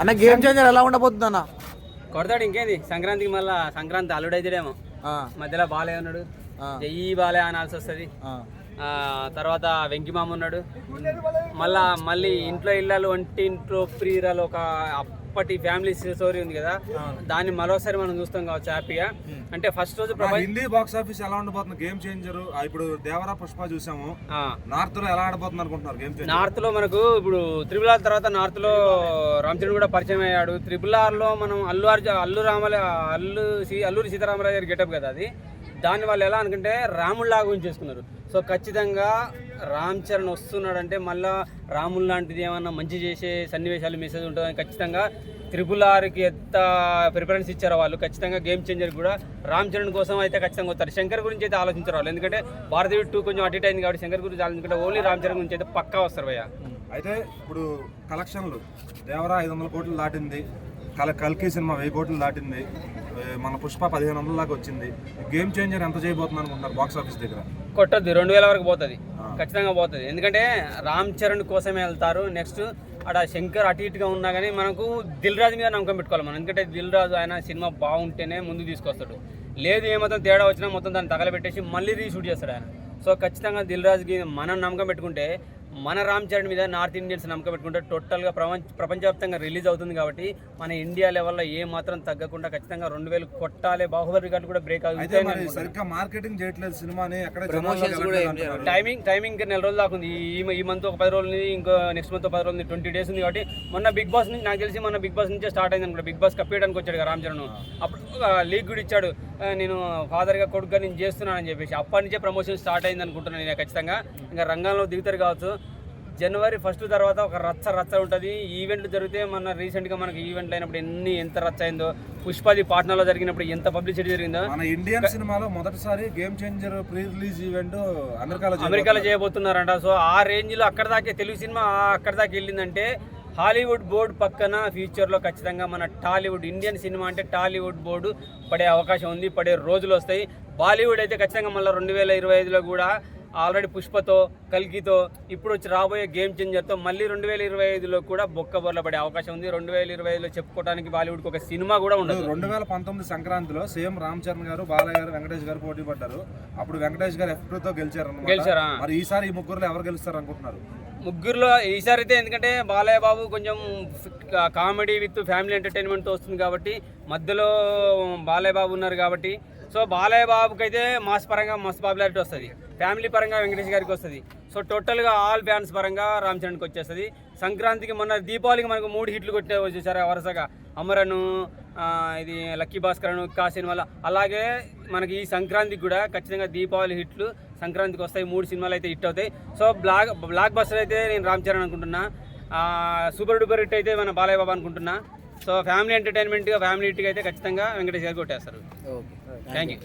అన్న game changer ఎలా ఉండబోతుంది అన్న? కొడతాడు ఇంకేంది? సంక్రాంతికి మళ్ళా సంక్రాంతి అల్లుడైతేడేమో ఆ, మధ్యలో బాలే ఉన్నాడు. జయ్యి బాలే అనాల్సి వస్తుంది. తర్వాత వెంకిమామ ఉన్నాడు. మళ్ళా మళ్ళీ ఇంట్లో ఇళ్ళలు వంటి ఇంట్లో ప్రియురాలు ఒక అప్పటి ఫ్యామిలీ స్టోరీ ఉంది కదా దాన్ని మరోసారి మనం చూస్తాం కావచ్చు హ్యాపీగా. అంటే ఫస్ట్ రోజు హిందీ బాక్స్ ఆఫీస్ ఎలా ఉండబోతుంది గేమ్ చేంజర్ ఇప్పుడు దేవరా పుష్ప చూసాము. నార్త్లో ఎలా ఆడబోతుంది అనుకుంటున్నారు గేమ్ నార్త్లో మనకు ఇప్పుడు త్రిపుల్ ఆర్ తర్వాత నార్త్లో రామచంద్ర కూడా పరిచయం అయ్యాడు. త్రిపుల్ ఆర్లో మనం అల్లు అర్జున్ అల్లు రామల అల్లు సి అల్లూరి సీతారామరాజు గారి గెటప్ కదా అది. దాన్ని వాళ్ళు ఎలా అనుకుంటే రాముడిలాగా ఉంచేసుకున్నారు సో ఖచ్చితంగా రామ్ చరణ్ వస్తున్నాడంటే మళ్ళా రాముల్ లాంటిది ఏమన్నా మంచి చేసే సన్నివేశాలు మెసేజ్ ఉంటుందని ఖచ్చితంగా త్రిపుల్ ఆర్కి ఎంత ప్రిఫరెన్స్ ఇచ్చారో వాళ్ళు ఖచ్చితంగా గేమ్ చేంజర్ కూడా రామ్ చరణ్ కోసం అయితే ఖచ్చితంగా వస్తారు. శంకర్ గురించి అయితే ఆలోచించారు వాళ్ళు. ఎందుకంటే భారతీయ టూ కొంచెం అటు అయింది కాబట్టి శంకర్ గురించి ఆలోచించుకుంటే ఓన్లీ రామ్ చరణ్ గురించి అయితే పక్కా వస్తారు భయ్య. అయితే ఇప్పుడు కలెక్షన్లు దేవరా ఐదు వందల కోట్లు దాటింది. కల కల్కి సినిమా వెయ్యి కోట్లు దాటింది. మన పుష్ప పదిహేను వందల దాకా వచ్చింది. గేమ్ చేంజర్ ఎంత చేయబోతుంది అనుకుంటున్నారు బాక్స్ ఆఫీస్ దగ్గర? కొట్టద్దు రెండు వేల వరకు పోతుంది. ఖచ్చితంగా పోతుంది. ఎందుకంటే రామ్ చరణ్ కోసమే వెళ్తారు. నెక్స్ట్ అక్కడ శంకర్ అటు ఇటుగా ఉన్నా కానీ మనకు దిల్ రాజు మీద నమ్మకం పెట్టుకోవాలి మనం. ఎందుకంటే దిల్ రాజు ఆయన సినిమా బాగుంటేనే ముందుకు తీసుకొస్తాడు. లేదు ఏమాత్రం తేడా వచ్చినా మొత్తం దాన్ని తగలబెట్టేసి మళ్ళీ రీషూట్ చేస్తాడు ఆయన. సో ఖచ్చితంగా దిల్ రాజుకి మనం నమ్మకం పెట్టుకుంటే మన రామ్ చరణ్ మీద నార్త్ ఇండియన్స్ నమ్మకం పెట్టుకుంటే టోటల్గా ప్రపంచ ప్రపంచవ్యాప్తంగా రిలీజ్ అవుతుంది కాబట్టి మన ఇండియా లెవెల్లో ఏ మాత్రం తగ్గకుండా ఖచ్చితంగా రెండు వేలు కొట్టాలి బాహుబలి రికార్డు కూడా బ్రేక్ మరి సరిగ్గా మార్కెటింగ్ చేయట్లేదు సినిమాని. టైమింగ్ టైమింగ్ నెల రోజులు దాకా ఉంది. ఈ ఈ మంత్ ఒక పది రోజులు ఇంకో నెక్స్ట్ మంత్ ఒక పది రోజులు ట్వంటీ డేస్ ఉంది కాబట్టి మొన్న బిగ్ బాస్ నుంచి నాకు తెలిసి మొన్న బిగ్ బాస్ నుంచే స్టార్ట్ అయింది అనుకుంటా బిగ్ బాస్ కప్పేయడానికి వచ్చాడు రామ్ చరణ్. అప్పుడు లీగ్ కూడా ఇచ్చాడు. నేను ఫాదర్గా కొడుకుగా నేను చేస్తున్నానని చెప్పేసి అప్పటి నుంచే ప్రమోషన్ స్టార్ట్ అయింది అనుకుంటున్నాను నేను ఖచ్చితంగా. ఇంకా రంగంలో దిగుతారు కావచ్చు. జనవరి ఫస్ట్ తర్వాత ఒక రచ్చ రచ్చ ఉంటుంది. ఈవెంట్లు జరిగితే మన రీసెంట్గా మనకి ఈవెంట్లు అయినప్పుడు ఎన్ని ఎంత రచ్చ అయిందో పుష్పది పాట్నాలో జరిగినప్పుడు ఎంత పబ్లిసిటీ జరిగిందో. మన ఇండియన్ సినిమాలో మొదటిసారి Game Changer pre release event అమెరికాలో అమెరికాలో చేయబోతున్నారంట. సో ఆ రేంజ్లో అక్కడ దాకా తెలుగు సినిమా అక్కడ దాకా వెళ్ళిందంటే హాలీవుడ్ బోర్డు పక్కన ఫ్యూచర్లో ఖచ్చితంగా మన టాలీవుడ్ ఇండియన్ సినిమా అంటే టాలీవుడ్ బోర్డు పడే అవకాశం ఉంది పడే రోజులు వస్తాయి. బాలీవుడ్ అయితే ఖచ్చితంగా మళ్ళీ రెండు వేల ఇరవై ఐదులో కూడా ఆల్రెడీ పుష్పతో కల్కితో ఇప్పుడు వచ్చి రాబోయే గేమ్ చేంజర్తో మళ్ళీ రెండు వేల ఇరవై ఐదులో కూడా బొక్క బొర్ల పడే అవకాశం ఉంది. రెండు వేల ఇరవై ఐదులో చెప్పుకోవడానికి బాలీవుడ్కి ఒక సినిమా కూడా ఉండదు. రెండు వేల పంతొమ్మిది సంక్రాంతిలో సీఎం రామ్ చరణ్ గారు బాలయ్య గారు వెంకటేష్ గారు పోటీ పడ్డారు. అప్పుడు వెంకటేష్ గారు ఎఫ్ గెలిచారు. గెలిచారా? మరి ఈసారి ఈ ముగ్గురులో ఎవరు గెలుస్తారు అనుకుంటున్నారు ముగ్గురులో ఈసారి అయితే ఎందుకంటే బాలయ్య బాబు కొంచెం కామెడీ విత్ ఫ్యామిలీ ఎంటర్టైన్మెంట్తో వస్తుంది కాబట్టి మధ్యలో బాలయ్య బాబు ఉన్నారు కాబట్టి. సో బాలయ్య బాబుకి అయితే మాస్ పరంగా మస్తు పాపులారిటీ వస్తుంది. ఫ్యామిలీ పరంగా వెంకటేష్ గారికి వస్తుంది. సో టోటల్గా ఆల్ ఫ్యాన్స్ పరంగా రామ్ చరణ్కి వచ్చేస్తుంది. సంక్రాంతికి మొన్న దీపావళికి మనకు మూడు హిట్లు కొట్టే వచ్చేసారు వరుసగా. అమరను ఇది లక్కీ భాస్కరను కా సినిమాలు అలాగే మనకి ఈ సంక్రాంతికి కూడా ఖచ్చితంగా దీపావళి హిట్లు సంక్రాంతికి వస్తాయి. మూడు సినిమాలు అయితే హిట్ అవుతాయి. సో బ్లాక్ బ్లాక్ బస్టర్ అయితే నేను రామ్ చరణ్ అనుకుంటున్నా. సూపర్ డూపర్ హిట్ అయితే మన బాలయ్య బాబు అనుకుంటున్నా. సో ఫ్యామిలీ ఎంటర్టైన్మెంట్గా ఫ్యామిలీ హిట్గా అయితే ఖచ్చితంగా వెంకటేష్ గారు కొట్టేస్తారు. Thank you